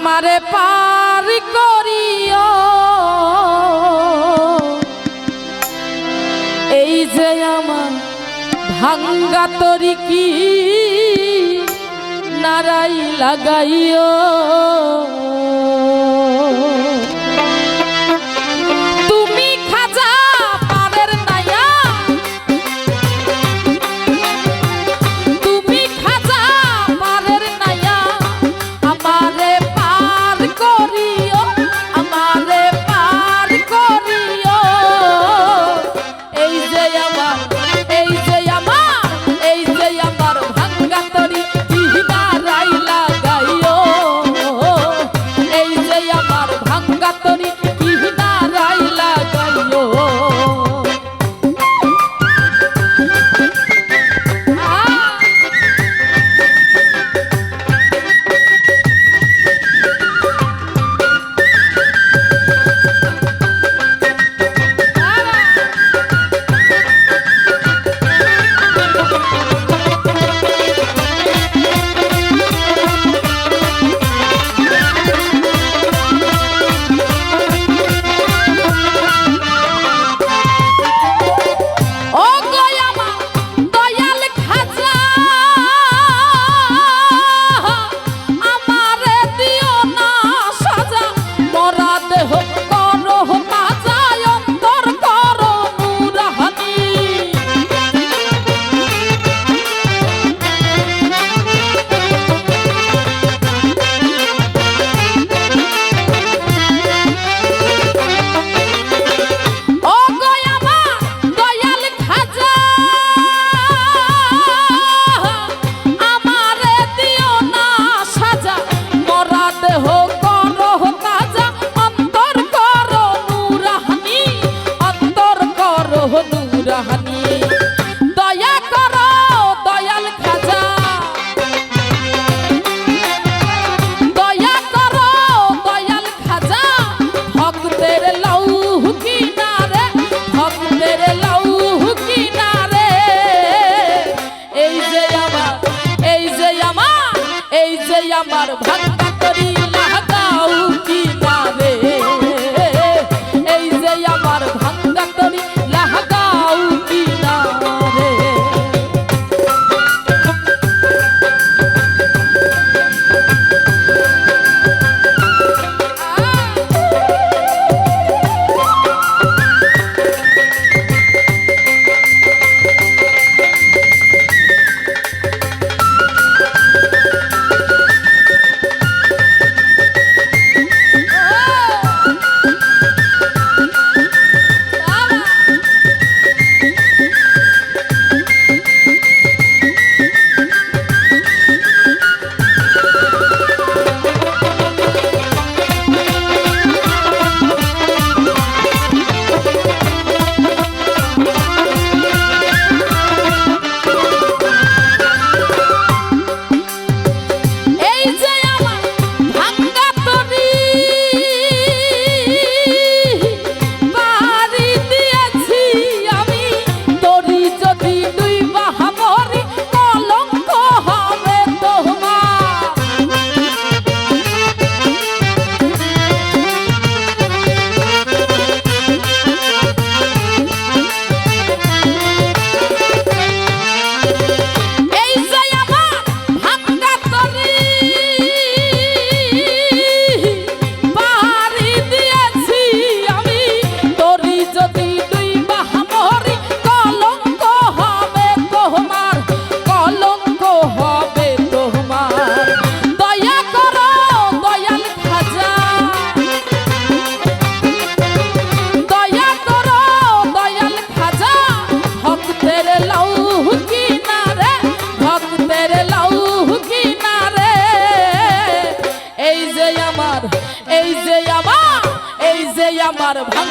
আমারে পার করিও। এই যে আমার ভাঙ্গা তরি কি নারাই লাগাইও। তার ভাঙ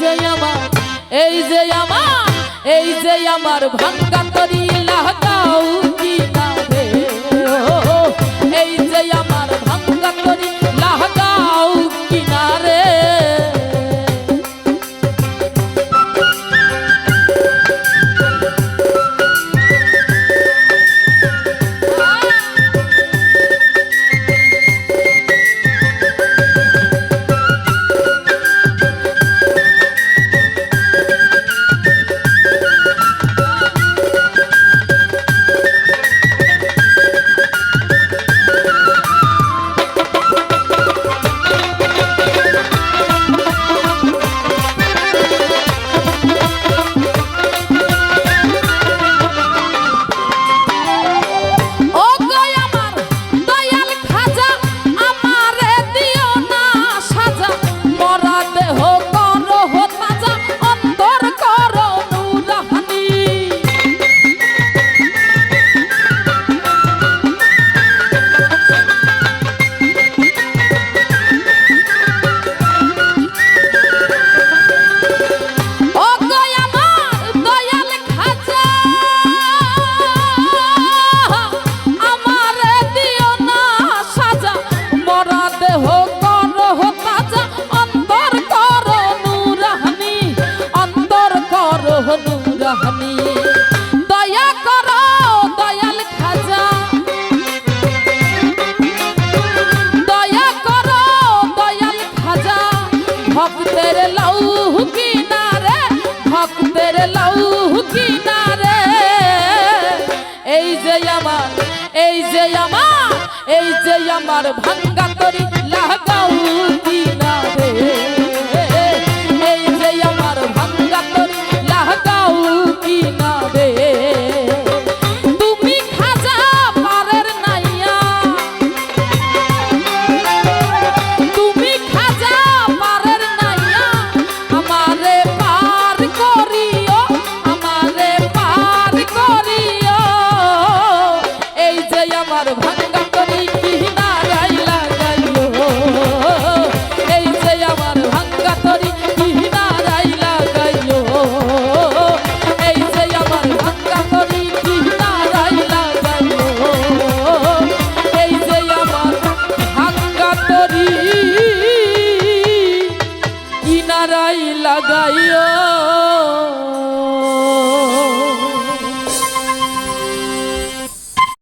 যে আমার এই যে আমার এই যে আমার ভাঙ্গা করি লাহকাউ কি আমার ভাঙ্গা তরি